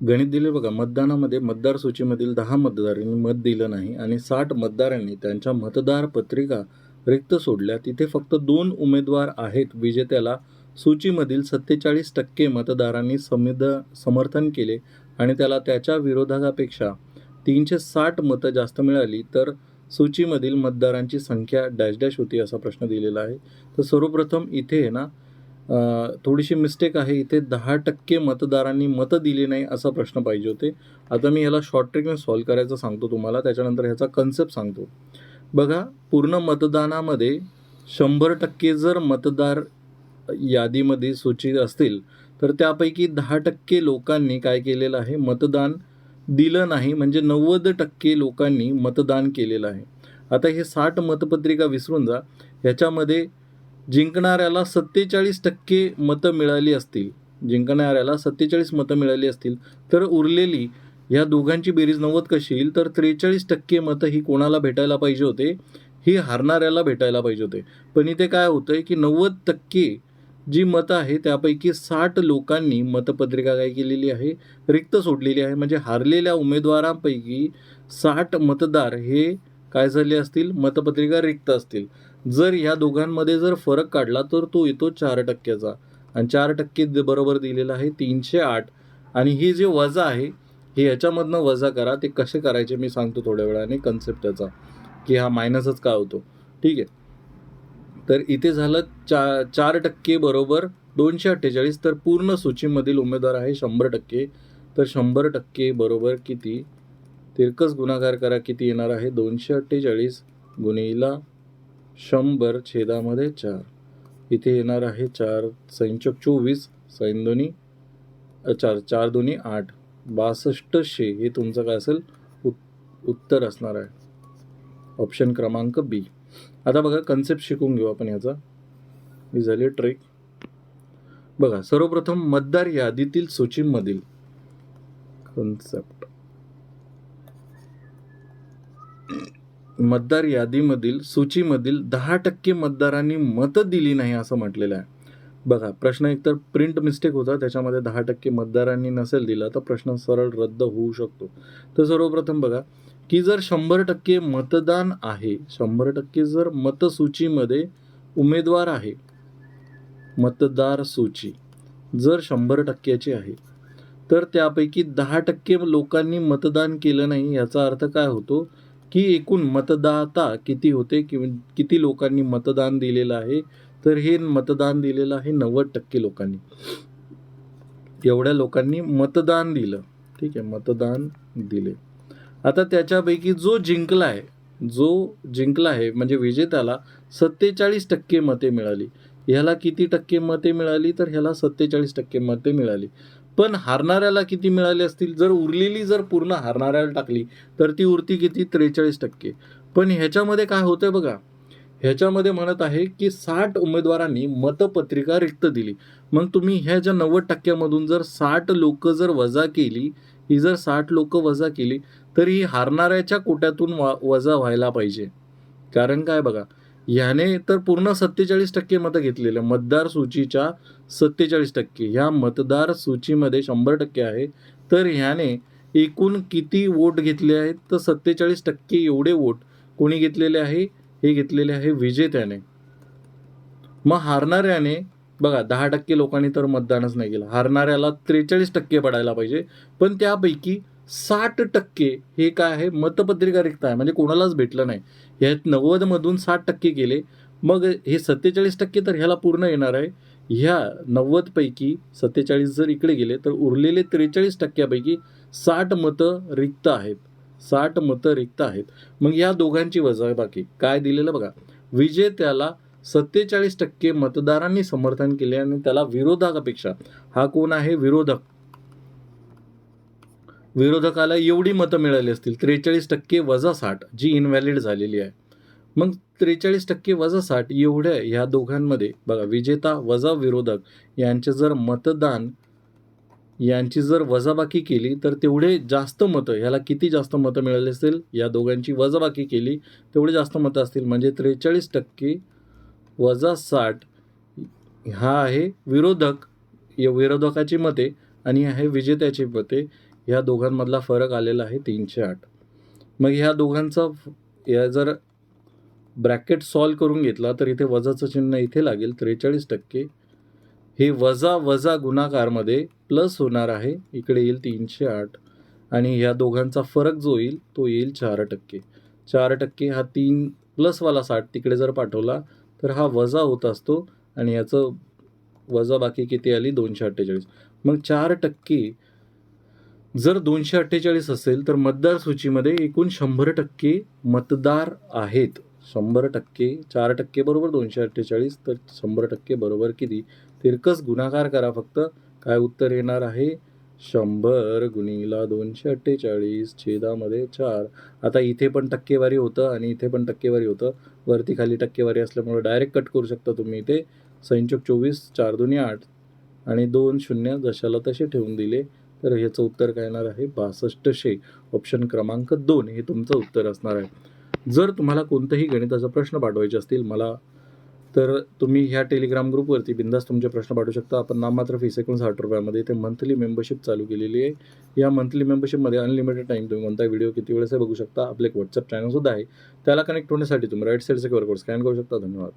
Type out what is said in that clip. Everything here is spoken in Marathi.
गणित दिले बघा मतदानामध्ये मतदार सूचीमधील दहा मतदारांनी मत दिलं नाही आणि साठ मतदारांनी त्यांच्या मतदार पत्रिका रिक्त सोडल्या. तिथे फक्त दोन उमेदवार आहेत. विजेत्याला सूचीमधील सत्तेचाळीस टक्के मतदारांनी समिद समर्थन केले आणि त्याला त्याच्या विरोधकापेक्षा तीनशे साठ मतं जास्त मिळाली तर सूचीमधील मतदारांची संख्या डॅश डॅश होती असा प्रश्न दिलेला आहे. तर सर्वप्रथम इथे आहे ना थोडीशी मिस्टेक आहे. इथे दहा टक्के मतदारांनी मतं दिली नाही असा प्रश्न पाहिजे होते. आता मी ह्याला शॉर्ट ट्रिकने सॉल्व करायचं सांगतो तुम्हाला. त्याच्यानंतर ह्याचा कन्सेप्ट सांगतो. बघा पूर्ण मतदानामध्ये शंभर टक्के जर मतदार यादीमध्ये सूचित असतील तर त्यापैकी दहा टक्के लोकांनी काय केलेलं आहे? मतदान दिलं नाही. म्हणजे नव्वद टक्के लोकांनी मतदान केलेलं आहे. आता हे साठ मतपत्रिका विसरून जा. ह्याच्यामध्ये जिंकणाऱ्याला सत्तेचाळीस टक्के मतं मिळाली असतील जिंकणाऱ्याला सत्तेचाळीस मतं मिळाली असतील तर उरलेली ह्या दोघांची बेरीज नव्वद कशी येईल तर त्रेचाळीस टक्के मतं ही कोणाला भेटायला पाहिजे होते? ही हारणाऱ्याला भेटायला पाहिजे होते. पण इथे काय होतं आहे की नव्वद टक्के जी मतं आहे त्यापैकी साठ लोकांनी मतपत्रिका काय केलेली आहे? रिक्त सोडलेली आहे. म्हणजे हारलेल्या उमेदवारांपैकी साठ मतदार हे काय झाले असतील? मतपत्रिका रिक्त असतील. जर ह्या दोघांमध्ये जर फरक काढला तर तो येतो चार टक्क्याचा. आणि चार टक्के बरोबर दिलेला आहे तीनशे आठ. आणि ही जे वजा आहे हे ह्याच्यामधनं वजा करा. ते कसे करायचे मी सांगतो थोड्या वेळाने कन्सेप्ट त्याचा. की हा मायनसच का होतो. ठीक आहे? तर इथे झालं चा चार टक्के बरोबर दोनशे अठ्ठेचाळीस. तर पूर्ण सूचीमधील उमेदवार आहे शंभर टक्के. तर शंभर टक्के बरोबर किती? तिरकस गुणाकार करा किती येणार आहे? दोनशे अठ्ठेचाळीस गुणिला शंभर छेदामध्ये चार. इथे येणार आहे चार संचक चोवीस सैन दोन्ही चार चार दोन्ही आठ. बासष्टशे हे तुमचं काय असेल? उत उत्तर असणार आहे. ऑप्शन क्रमांक बी. आता बघा कन्सेप्ट शिकून घेऊ आपण याचा. ही झाली ट्रिक. बघा सर्वप्रथम मतदार यादीतील सूचीमधील कन्सेप्ट. मतदार यादीमधील सूचीमधील दहा टक्के मतदारांनी मतं दिली नाही असं म्हटलेलं आहे. बघा प्रश्न एकतर प्रिंट मिस्टेक होता त्याच्यामध्ये दहा टक्के मतदारांनी नसेल दिला तर प्रश्न सरळ रद्द होऊ शकतो. तर सर्वप्रथम बघा की जर शंभर टक्के मतदान आहे शंभर टक्के जर मतसूचीमध्ये उमेदवार आहे मतदार सूची जर शंभर टक्क्याची आहे तर त्यापैकी दहा टक्के लोकांनी मतदान केलं नाही याचा अर्थ काय होतो? की एकूण मतदाता किती होते? कि किती लोकांनी मतदान दिलेलं आहे? तर हे मतदान दिलेलं आहे नव्वद टक्के लोकांनी. एवढ्या लोकांनी मतदान दिलं. ठीक आहे मतदान दिले. आता त्याच्यापैकी जो जिंकला आहे जो जिंकला आहे म्हणजे विजेत्याला सत्तेचाळीस टक्के मते मिळाली. ह्याला किती टक्के मते मिळाली तर ह्याला सत्तेचाळीस टक्के मते मिळाली. पण हारणाऱ्याला किती मिळाली असतील? जर उरलेली जर पूर्ण हारणाऱ्याला टाकली तर ती उरती किती? त्रेचाळीस टक्के. पण ह्याच्यामध्ये काय होतंय बघा ह्याच्यामध्ये म्हणत आहे की साठ उमेदवारांनी मतपत्रिका रिक्त दिली. मग तुम्ही ह्या ज्या नव्वद टक्क्यामधून जर साठ लोक जर वजा केली ही जर साठ लोक वजा केली तर ही हारणाऱ्याच्या कोट्यातून वा वजा व्हायला पाहिजे. कारण काय बघा याने तर पूर्ण सत्तेचाळीस टक्के मतं घेतलेले मतदार सूचीच्या सत्तेचाळीस टक्के. ह्या मतदार सूचीमध्ये शंभर टक्के आहे. तर ह्याने एकूण किती वोट घेतले आहेत? तर सत्तेचाळीस टक्के एवढे वोट कोणी घेतलेले आहे? हे घेतलेले आहे विजेत्याने. मग हारणाऱ्याने बघा दहा टक्के लोकांनी तर मतदानच नाही केलं. हारणाऱ्याला त्रेचाळीस टक्के पडायला पाहिजे. पण त्यापैकी साठ टक्के हे काय आहे? मतपत्रिका रिक्त आहे. म्हणजे कोणालाच भेटलं नाही. ह्यात नव्वदमधून साठ टक्के गेले. मग हे सत्तेचाळीस टक्के तर ह्याला पूर्ण येणार आहे. ह्या नव्वदपैकी सत्तेचाळीस जर इकडे गेले तर उरलेले त्रेचाळीस टक्क्यापैकी साठ मतं रिक्त आहेत. साठ मतं रिक्त आहेत. मग या दोघांची वजा आहे बाकी काय दिलेलं बघा. विजेत्याला सत्तेचाळीस टक्के मतदारांनी समर्थन केले आणि त्याला विरोधकापेक्षा. हा कोण आहे? विरोधक. विरोधकाला एवढी मतं मिळाली असतील त्रेचाळीस टक्के वजा साठ जी इनव्हॅलिड झालेली आहे. मग त्रेचाळीस टक्के वजा साठ एवढ्या ह्या दोघांमध्ये बघा विजेता वजा विरोधक यांचे जर मतदान यांची जर वजाबाकी केली तर तेवढे जास्त मतं ह्याला किती जास्त मतं मिळाली असतील या दोघांची वजाबाकी केली तेवढे जास्त मतं असतील. म्हणजे त्रेचाळीस टक्के वजा साठ हा आहे विरोधक या विरोधकाची मते आणि आहे विजेत्याची मते. ह्या दोघांमधला फरक आलेला आहे तीनशे आठ. मग ह्या दोघांचा या जर ब्रॅकेट सॉल्व करून घेतला तर इथे वजाचं चिन्ह इथे लागेल त्रेचाळीस टक्के. हे वजा वजा गुणाकारमध्ये प्लस होणार आहे इकडे येईल तीनशे आठ. आणि ह्या दोघांचा फरक जो येईल तो येईल चार टक्के. चार टक्के हा तीन प्लसवाला साठ तिकडे जर पाठवला तर हा वजा होत असतो आणि याचं वजा बाकी किती आली? दोनशे अठ्ठेचाळीस. मग चार टक्के जर दोनशे अठ्ठेचाळीस असेल तर मतदार सूचीमध्ये एकूण शंभर टक्के मतदार आहेत. शंभर टक्के चार टक्के बरोबर दोनशे अठ्ठेचाळीस तर शंभर टक्के बरोबर किती? तिरकस गुणाकार करा फक्त. काय उत्तर येणार आहे? शंभर गुणीला दोनशे अठ्ठेचाळीस छेदामध्ये चार. आता इथे पण टक्केवारी होतं आणि इथे पण टक्केवारी होतं. वरती खाली टक्केवारी असल्यामुळे डायरेक्ट कट करू शकता तुम्ही इथे. संचक चोवीस चार दोन्ही आठ. आणि दोन शून्य जशाला तसे ठेवून दिले. तर ह्याचं उत्तर काय येणार आहे? बासष्टशे ऑप्शन क्रमांक दोन हे तुमचं उत्तर असणार आहे. जर तुम्हाला कोणताही गणिताचा प्रश्न पाठवायचे असतील मला तर तुम्ही ह्या टेलिग्राम ग्रुपवरती बिंदास तुमचे प्रश्न पाठवू शकता. आपण नाममात्र फीस एकोणसाठ रुपयामध्ये इथे मंथली मेंबरशिप चालू केलेली आहे. या मंथली मेंबरशिपमध्ये अनलिमिटेड टाईम तुम्ही कोणता व्हिडिओ किती वेळेस बघू शकता. आपले एक व्हॉट्सअप चॅनलसुद्धा आहे. त्याला कनेक्ट होण्यासाठी तुम्ही राईट साईडचा क्यू कोड स्कॅन करू शकता. धन्यवाद.